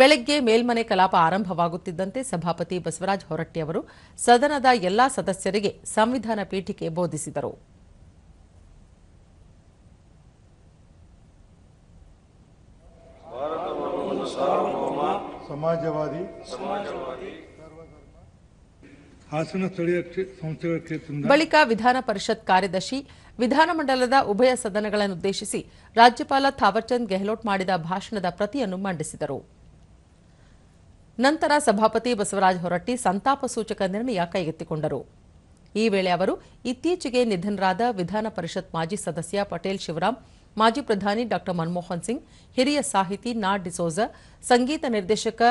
ಬೆಳಗ್ಗೆ ಮೇಲ್ಮನೆ ಕಲಾಪ ಆರಂಭವಾಗುತ್ತಿದ್ದಂತೆ ಸಭಾಪತಿ ಬಸವರಾಜ ಹೊರಟ್ಟಿ ಅವರು ಸದನದ ಎಲ್ಲಾ ಸದಸ್ಯರಿಗೆ ಸಂವಿಧಾನ ಪೀಠಿಕೆ ಬೋಧಿಸಿದರು. ಸಮಾಜವಾದಿ ಹಾಸನ ಸ್ಥಳೀಯ ಸಂಸ್ಥೆಗಳ ಕ್ಷೇತ್ರದಿಂದ ಬಳಿಕ ವಿಧಾನ ಪರಿಷತ್ ಕಾರ್ಯದರ್ಶಿ ವಿಧಾನಮಂಡಲದ ಉಭಯ ಸದನಗಳನ್ನುದ್ದೇಶಿಸಿ ರಾಜ್ಯಪಾಲ ಥಾವರ್ಚಂದ್ ಗೆಹ್ಲೋಟ್ ಮಾಡಿದ ಭಾಷಣದ ಪ್ರತಿಯನ್ನು ಮಂಡಿಸಿದರು. ನಂತರ ಸಭಾಪತಿ ಬಸವರಾಜ ಹೊರಟ್ಟಿ ಸಂತಾಪ ಸೂಚಕ ನಿರ್ಣಯ ಕೈಗೆತ್ತಿಕೊಂಡರು. ಈ ವೇಳೆ ಅವರು ಇತ್ತೀಚೆಗೆ ನಿಧನರಾದ ವಿಧಾನ ಪರಿಷತ್ ಮಾಜಿ ಸದಸ್ಯ ಪಟೇಲ್ ಶಿವರಾಮ್, ಮಾಜಿ ಪ್ರಧಾನಿ ಡಾ ಮನಮೋಹನ್ ಸಿಂಗ್, ಹಿರಿಯ ಸಾಹಿತಿ ನಾ ಡಿಸೋಜ ಸಂಗೀತ ನಿರ್ದೇಶಕ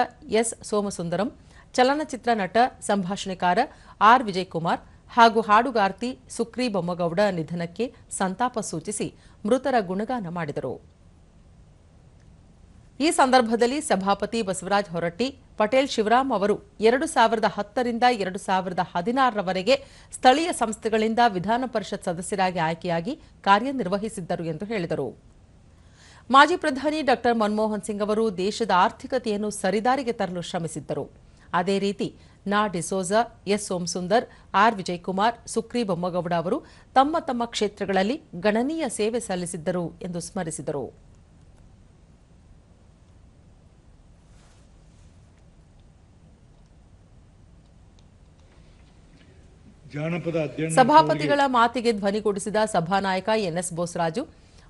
ಎಸ್ ಸೋಮಸುಂದರಂ, ಚಲನಚಿತ್ರ ನಟ ಸಂಭಾಷಣೆಕಾರ ಆರ್ ವಿಜಯಕುಮಾರ್ ಹಾಗೂ ಹಾಡುಗಾರ್ತಿ ಸುಕ್ರಿ ಬೊಮ್ಮಗೌಡ ನಿಧನಕ್ಕೆ ಸಂತಾಪ ಸೂಚಿಸಿ ಮೃತರ ಗುಣಗಾನ ಮಾಡಿದರು. ಈ ಸಂದರ್ಭದಲ್ಲಿ ಸಭಾಪತಿ ಬಸವರಾಜ ಹೊರಟ್ಟಿ, ಪಟೇಲ್ ಶಿವರಾಮ್ ಅವರು ಎರಡು ಸಾವಿರದ ಹತ್ತರಿಂದ ಎರಡು ಸಾವಿರದ ಹದಿನಾರರವರೆಗೆ ಸ್ಥಳೀಯ ಸಂಸ್ಥೆಗಳಿಂದ ವಿಧಾನ ಪರಿಷತ್ ಸದಸ್ಯರಾಗಿ ಆಯ್ಕೆಯಾಗಿ ಕಾರ್ಯನಿರ್ವಹಿಸಿದ್ದರು ಎಂದು ಹೇಳಿದರು. ಮಾಜಿ ಪ್ರಧಾನಿ ಡಾ. ಮನಮೋಹನ್ ಸಿಂಗ್ ಅವರು ದೇಶದ ಆರ್ಥಿಕತೆಯನ್ನು ಸರಿದಾರಿಗೆ ತರಲು ಶ್ರಮಿಸಿದ್ದರು. ಅದೇ ರೀತಿ ನಾ ಡಿಸೋಜ ಎಸ್ ಸೋಮಸುಂದರ್, ಆರ್ ವಿಜಯಕುಮಾರ್, ಸುಕ್ರಿ ಬೊಮ್ಮಗೌಡ ಅವರು ತಮ್ಮ ತಮ್ಮ ಕ್ಷೇತ್ರಗಳಲ್ಲಿ ಗಣನೀಯ ಸೇವೆ ಸಲ್ಲಿಸಿದ್ದರು ಎಂದು ಸ್ಮರಿಸಿದರು. ಸಭಾಪತಿಗಳ ಮಾತಿಗೆ ಧ್ವನಿಗೂಡಿಸಿದ ಸಭಾನಾಯಕ ಎನ್ಎಸ್ ಬೋಸರಾಜು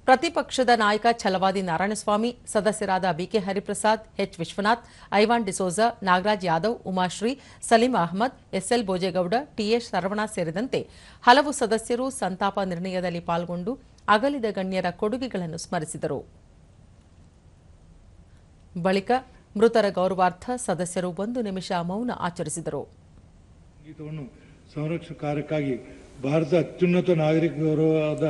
ಪ್ರತಿಪಕ್ಷದ ನಾಯಕ ಛಲವಾದಿ ನಾರಾಯಣಸ್ವಾಮಿ ಸದಸ್ಯರಾದ B K Hariprasad H Vishwanath Ivan D'Souza Nagaraj Yadav Umashree Saleem Ahmed S L Bhojegowda T S Sharavana ಸೇರಿದಂತೆ ಹಲವು ಸದಸ್ಯರು ಸಂತಾಪ ನಿರ್ಣಯದಲ್ಲಿ ಪಾಲ್ಗೊಂಡು ಅಗಲಿದ ಗಣ್ಯರ ಕೊಡುಗೆಗಳನ್ನು ಸ್ಮರಿಸಿದರು. ಬಳಿಕ ಮೃತರ ಗೌರವಾರ್ಥ ಸದಸ್ಯರು ಒಂದು ನಿಮಿಷ ಮೌನ ಆಚರಿಸಿದರು. ಸಂರಕ್ಷಣಾ ಕಾರ್ಯಕ್ಕಾಗಿ ಭಾರತದ ಅತ್ಯುನ್ನತ ನಾಗರಿಕ ಗೌರವವಾದ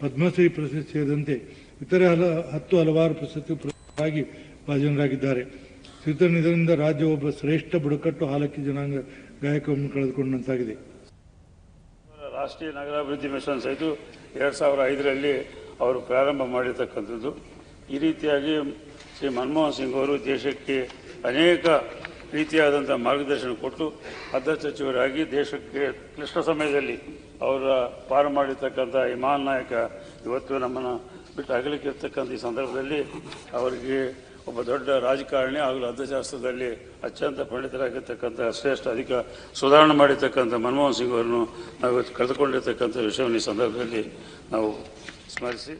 ಪದ್ಮಶ್ರೀ ಪ್ರಶಸ್ತಿ ಸೇರಿದಂತೆ ಇತರೆ ಹಲ, ಹತ್ತು ಹಲವಾರು ಪ್ರಶಸ್ತಿ ಭಾಜನರಾಗಿದ್ದಾರೆ. ಶ್ರೀಧರ್ ನಿಧನದಿಂದ ರಾಜ್ಯ ಒಬ್ಬ ಶ್ರೇಷ್ಠ ಬುಡಕಟ್ಟು ಹಾಲಕ್ಕಿ ಜನಾಂಗ ಗಾಯಕವನ್ನು ಕಳೆದುಕೊಂಡಂತಾಗಿದೆ. ರಾಷ್ಟ್ರೀಯ ನಗರಾಭಿವೃದ್ಧಿ ಮಿಷನ್ ಸಹಿತ ಎರಡು ಸಾವಿರ ಐದರಲ್ಲಿ ಅವರು ಪ್ರಾರಂಭ ಮಾಡಿರ್ತಕ್ಕಂಥದ್ದು. ಈ ರೀತಿಯಾಗಿ ಶ್ರೀ ಮನಮೋಹನ್ ಸಿಂಗ್ ಅವರು ದೇಶಕ್ಕೆ ಅನೇಕ ರೀತಿಯಾದಂಥ ಮಾರ್ಗದರ್ಶನ ಕೊಟ್ಟು ಅರ್ಧ ಸಚಿವರಾಗಿ ದೇಶಕ್ಕೆ ಕ್ಲಿಷ್ಟ ಸಮಯದಲ್ಲಿ ಅವರ ಪಾರು ಮಾಡಿರ್ತಕ್ಕಂಥ ಈ ಮಹಾನ್ ನಾಯಕ ಇವತ್ತು ನಮ್ಮನ್ನು ಬಿಟ್ಟು ಅಗಲಿಕ್ಕಿರ್ತಕ್ಕಂಥ ಈ ಸಂದರ್ಭದಲ್ಲಿ ಅವರಿಗೆ ಒಬ್ಬ ದೊಡ್ಡ ರಾಜಕಾರಣಿ ಹಾಗೂ ಅರ್ಥಶಾಸ್ತ್ರದಲ್ಲಿ ಅತ್ಯಂತ ಪಂಡಿತರಾಗಿರ್ತಕ್ಕಂಥ ಶ್ರೇಷ್ಠ ಅಧಿಕ ಸುಧಾರಣೆ ಮಾಡಿರ್ತಕ್ಕಂಥ ಮನಮೋಹನ್ ಸಿಂಗ್ ಅವರನ್ನು ನಾವು ಕಳೆದುಕೊಂಡಿರ್ತಕ್ಕಂಥ ವಿಷಯವನ್ನು ಈ ಸಂದರ್ಭದಲ್ಲಿ ನಾವು ಸ್ಮರಿಸಿ